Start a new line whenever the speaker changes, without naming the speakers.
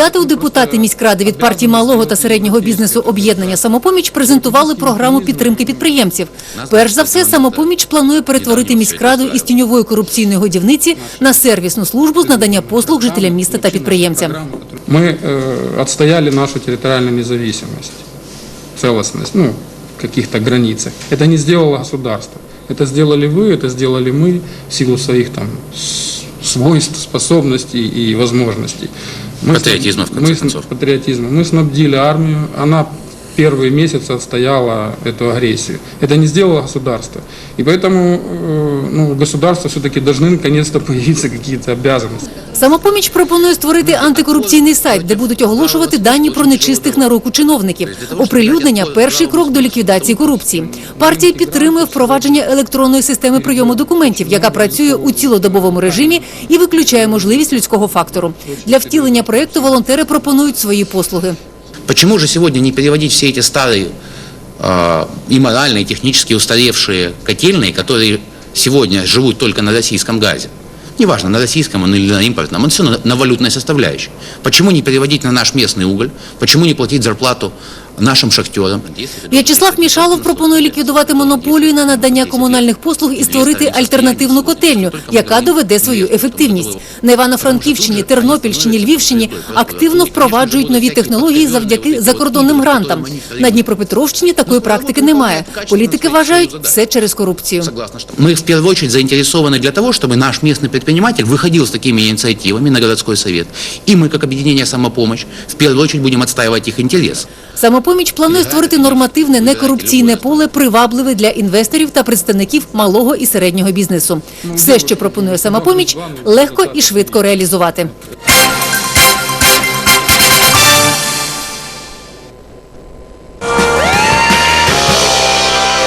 Кандидати у депутати міськради від партії малого та середнього бізнесу об'єднання самопоміч презентували програму підтримки підприємців. Перш за все, самопоміч планує перетворити міськраду із тіньової корупційної годівниці на сервісну службу з надання послуг жителям міста та підприємцям.
Мы э, отстояли нашу территориальную независимость, целостность, ну, в каких-то границах. Это не сделало государство. Это сделали вы, это сделали мы в силу своих там с- свойств, способностей и возможностей. Мы
Патриотизма, в
снаб-
конце
мы сна-
концов.
Патриотизма. Мы снабдили армию, она первые месяцы отстояла эту агрессию. Это не сделало государство. И поэтому э, ну, государство все-таки должны наконец-то появиться какие-то обязанности.
Самопоміч пропонує створити антикорупційний сайт, де будуть оголошувати дані про нечистих на руку чиновників. Оприлюднення перший крок до ліквідації корупції. Партія підтримує впровадження електронної системи прийому документів, яка працює у цілодобовому режимі і виключає можливість людського фактору. Для втілення проєкту волонтери пропонують свої послуги.
Почему же сегодня не переводить все эти старые э, и морально, и технически устаревшие котельные, которые сегодня живут только на российском газе? Неважно, на российском он или на импортном, он все на, на валютной составляющей. Почему не переводить на наш местный уголь? Почему не платить зарплату нашим шахтерам?
В'ячеслав Мішалов пропонує ліквідувати монополію на надання комунальних послуг і створити альтернативну котельню, яка доведе свою ефективність. На Івано-Франківщині, Тернопільщині, Львівщині активно впроваджують нові технології завдяки закордонним грантам. На Дніпропетровщині такої практики немає. Політики вважають все через корупцію.
Согласна, что мы в первую очередь заинтересованы для того, чтобы наш местный предприниматель выходил с такими инициативами на городской совет. И мы, как объединение «Самопомощь», в первую очередь будем отстаивать их интерес.
Самопоміч планує створити нормативне некорупційне поле, привабливе для інвесторів та представників малого і середнього бізнесу. Все, що пропонує самопоміч, легко і швидко реалізувати.